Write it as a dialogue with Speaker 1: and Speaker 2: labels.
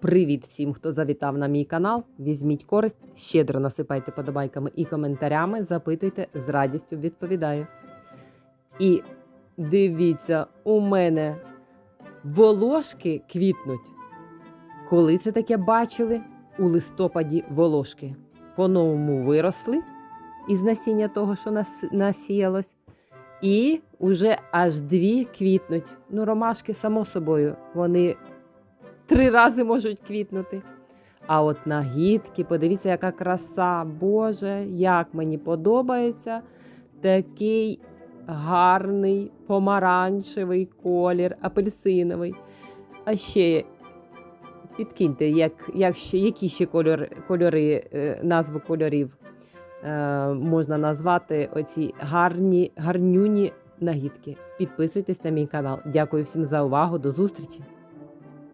Speaker 1: Привіт всім, хто завітав на мій канал. Візьміть користь, щедро насипайте подобайками і коментарями, запитуйте, з радістю відповідаю. І дивіться, у мене волошки квітнуть. Коли це таке бачили? У листопаді волошки по-новому виросли із насіння того, що нас- насіялось. І вже аж дві квітнуть. Ну, ромашки, само собою, вони три рази можуть квітнути. А от нагідки, подивіться, яка краса. Боже, як мені подобається такий гарний помаранчевий колір, апельсиновий. А ще підкиньте, як, як ще, які ще кольори, кольори е, назву кольорів е, можна назвати оці гарні, гарнюні нагідки. Підписуйтесь на мій канал. Дякую всім за увагу. До зустрічі!